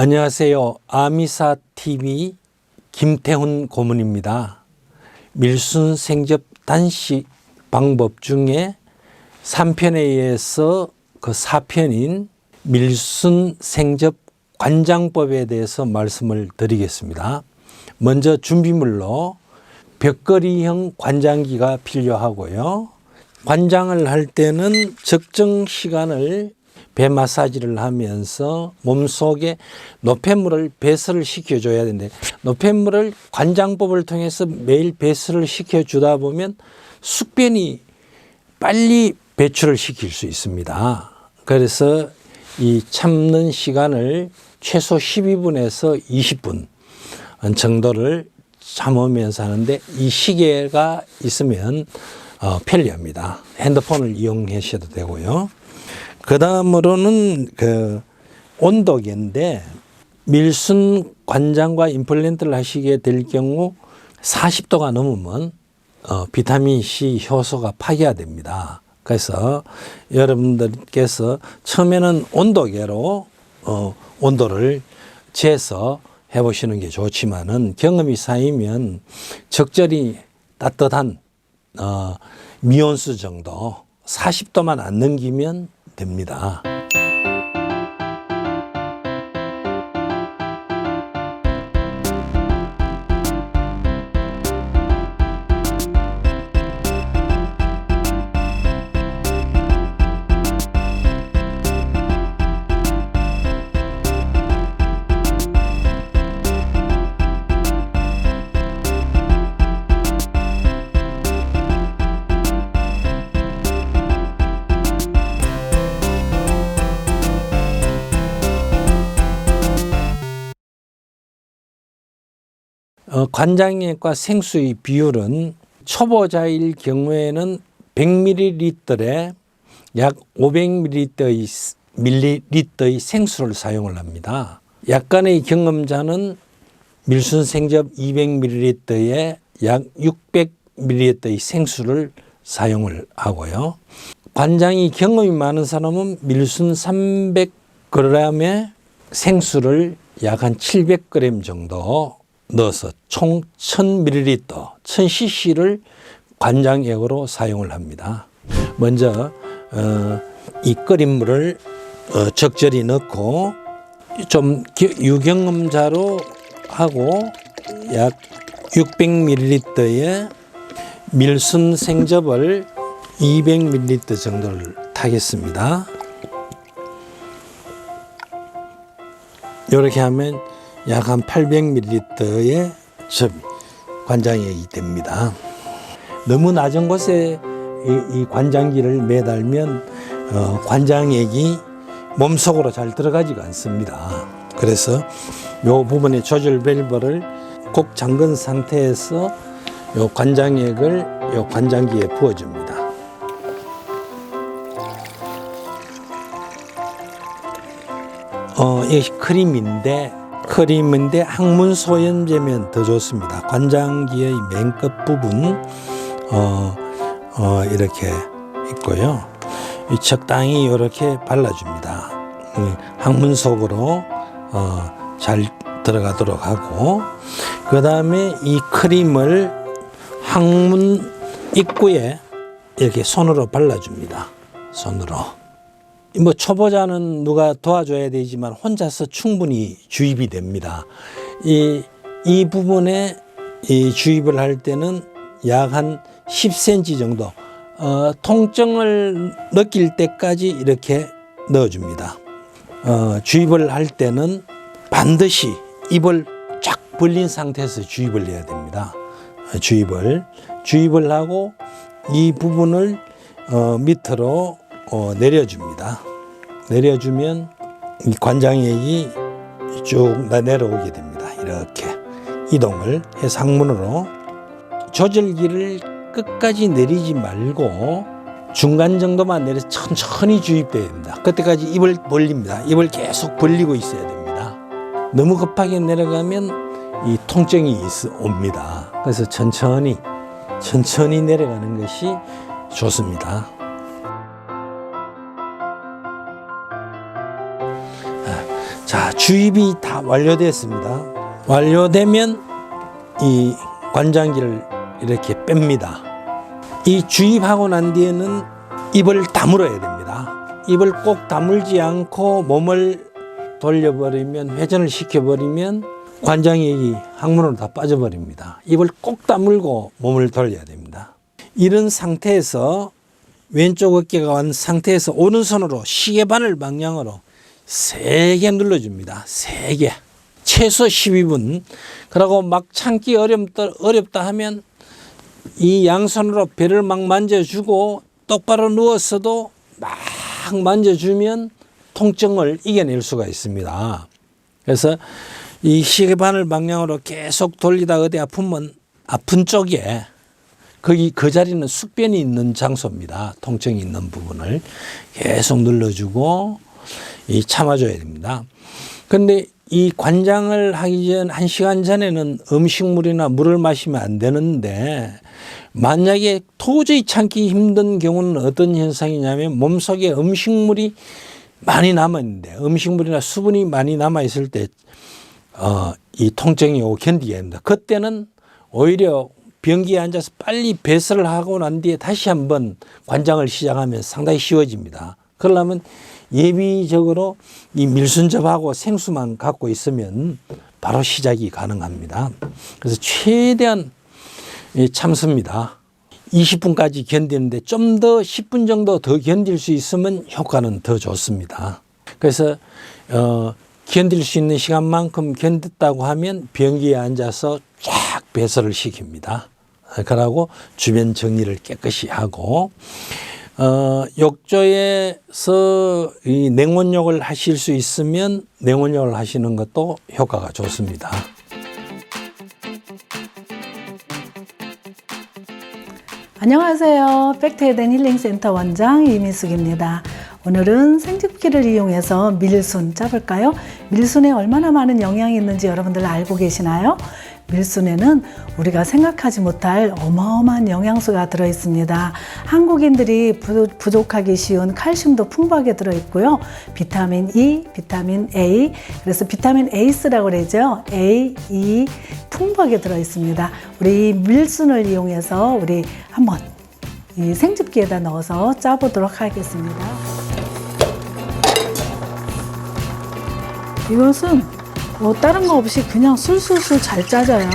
안녕하세요. 아미사 TV 김태훈 고문입니다. 밀순 생접 단식 방법 중에 3편에 의해서 그 4편인 밀순 생접 관장법에 대해서 말씀을 드리겠습니다. 먼저 준비물로 벽걸이형 관장기가 필요하고요. 관장을 할 때는 적정 시간을 배 마사지를 하면서 몸속에 노폐물을 배설을 시켜줘야 되는데 노폐물을 관장법을 통해서 매일 배설을 시켜주다 보면 숙변이 빨리 배출을 시킬 수 있습니다. 그래서 이 참는 시간을 최소 12분에서 20분 정도를 참으면서 하는데 이 시계가 있으면 어, 편리합니다. 핸드폰을 이용하셔도 되고요. 그 다음으로는 그 온도계인데 밀순 관장과 임플란트를 하시게 될 경우 40도가 넘으면 어, 비타민 C 효소가 파괴됩니다. 그래서 여러분들께서 처음에는 온도계로 어, 온도를 재서 해보시는 게 좋지만은 경험이 쌓이면 적절히 따뜻한 어, 미온수 정도 40도만 안 넘기면 됩니다. 관장액과 생수의 비율은 초보자일 경우에는 100ml에 약 500ml의 밀리리터의 생수를 사용을 합니다. 약간의 경험자는 밀순 생접 200ml에 약 600ml의 생수를 사용을 하고요. 관장이 경험이 많은 사람은 밀순 300g의 생수를 약 한 700g 정도 넣어서 총 1000ml, 1000cc를 관장액으로 사용을 합니다. 먼저 어, 이 끓인 물을 어, 적절히 넣고 좀 기- 유경험자로 하고 약 600ml의 밀순 생접을 200ml 정도를 타겠습니다. 이렇게 하면 약 한 800ml의 접 관장액이 됩니다. 너무 낮은 곳에 이, 이 관장기를 매달면 어, 관장액이 몸속으로 잘 들어가지가 않습니다. 그래서 요 부분에 조절 밸브를 꼭 잠근 상태에서 요 관장액을 요 관장기에 부어줍니다. 어, 이것이 크림인데 크림인데 항문 소염제면 더 좋습니다. 관장기의 맨 끝 부분 어, 어, 이렇게 있고요. 이 적당히 이렇게 발라줍니다. 음, 항문 속으로 어, 잘 들어가도록 하고 그 다음에 이 크림을 항문 입구에 이렇게 손으로 발라줍니다. 손으로. 뭐 초보자는 누가 도와줘야 되지만 혼자서 충분히 주입이 됩니다. 이, 이 부분에 이 주입을 할 때는 약 한 10cm 정도 어, 통증을 느낄 때까지 이렇게 넣어줍니다. 어, 주입을 할 때는 반드시 입을 쫙 벌린 상태에서 주입을 해야 됩니다. 어, 주입을 주입을 하고 이 부분을 어, 밑으로 어, 내려줍니다. 내려주면 이 관장액이 쭉다 내려오게 됩니다. 이렇게 이동을 해서 항문으로 조절기를 끝까지 내리지 말고 중간 정도만 내려서 천천히 주입돼야 됩니다. 그때까지 입을 벌립니다. 입을 계속 벌리고 있어야 됩니다. 너무 급하게 내려가면 이 통증이 옵니다. 그래서 천천히 천천히 내려가는 것이 좋습니다. 자, 주입이 다 완료됐습니다. 완료되면 이 관장기를 이렇게 뺍니다. 이 주입하고 난 뒤에는 입을 다물어야 됩니다. 입을 꼭 다물지 않고 몸을 돌려버리면 회전을 시켜버리면 관장액이 항문으로 다 빠져버립니다. 입을 꼭 다물고 몸을 돌려야 됩니다. 이런 상태에서 왼쪽 어깨가 완 상태에서 오른손으로 시계바늘 방향으로 세게 눌러줍니다. 세게. 최소 12분. 그러고 막 참기 어렵다, 어렵다 하면 이 양손으로 배를 막 만져주고 똑바로 누웠어도 막 만져주면 통증을 이겨낼 수가 있습니다. 그래서 이 시계바늘 방향으로 계속 돌리다 어디 아프면 아픈 쪽에 거기 그 자리는 숙변이 있는 장소입니다. 통증이 있는 부분을 계속 눌러주고 이 참아줘야 됩니다. 근데 이 관장을 하기 전 한 시간 전에는 음식물이나 물을 마시면 안 되는데 만약에 도저히 참기 힘든 경우는 어떤 현상이냐면 몸속에 음식물이 많이 남아 있는데 음식물이나 수분이 많이 남아 있을 때 어, 이 통증이 오고 견디게 됩니다. 그때는 오히려 변기에 앉아서 빨리 배설을 하고 난 뒤에 다시 한번 관장을 시작하면 상당히 쉬워집니다. 그러려면 예비적으로 이 밀순접하고 생수만 갖고 있으면 바로 시작이 가능합니다. 그래서 최대한 이 참습니다. 20분까지 견디는데 좀 더 10분 정도 더 견딜 수 있으면 효과는 더 좋습니다. 그래서 어, 견딜 수 있는 시간만큼 견뎠다고 하면 변기에 앉아서 쫙 배설을 시킵니다. 그러고 주변 정리를 깨끗이 하고 어, 욕조에서 이 냉온욕을 하실 수 있으면 냉온욕을 하시는 것도 효과가 좋습니다. 안녕하세요. 팩트헤든 힐링센터 원장 이민숙입니다. 오늘은 생집기를 이용해서 밀순 짜볼까요? 밀순에 얼마나 많은 영양이 있는지 여러분들 알고 계시나요? 밀순에는 우리가 생각하지 못할 어마어마한 영양소가 들어 있습니다. 한국인들이 부- 부족하기 쉬운 칼슘도 풍부하게 들어 있고요. 비타민 E, 비타민 A, 그래서 비타민 에이스라고 그러죠. A, E 풍부하게 들어 있습니다. 우리 이 밀순을 이용해서 우리 한번 이 생집기에다 넣어서 짜보도록 하겠습니다. 이것은 뭐 다른 거 없이 그냥 술술술 잘 짜져요.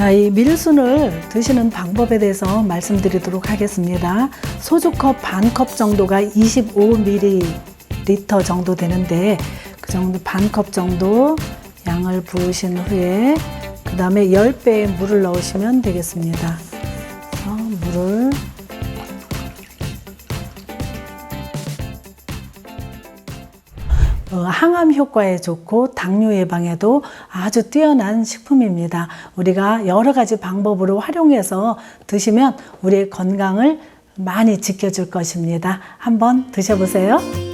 자, 이 밀순을 드시는 방법에 대해서 말씀드리도록 하겠습니다. 소주컵 반 컵 정도가 25ml 정도 되는데 그 정도 반 컵 정도 양을 부으신 후에 그 다음에 10배의 물을 넣으시면 되겠습니다. 물을 항암 효과에 좋고 당뇨 예방에도 아주 뛰어난 식품입니다. 우리가 여러 가지 방법으로 활용해서 드시면 우리의 건강을 많이 지켜줄 것입니다. 한번 드셔보세요.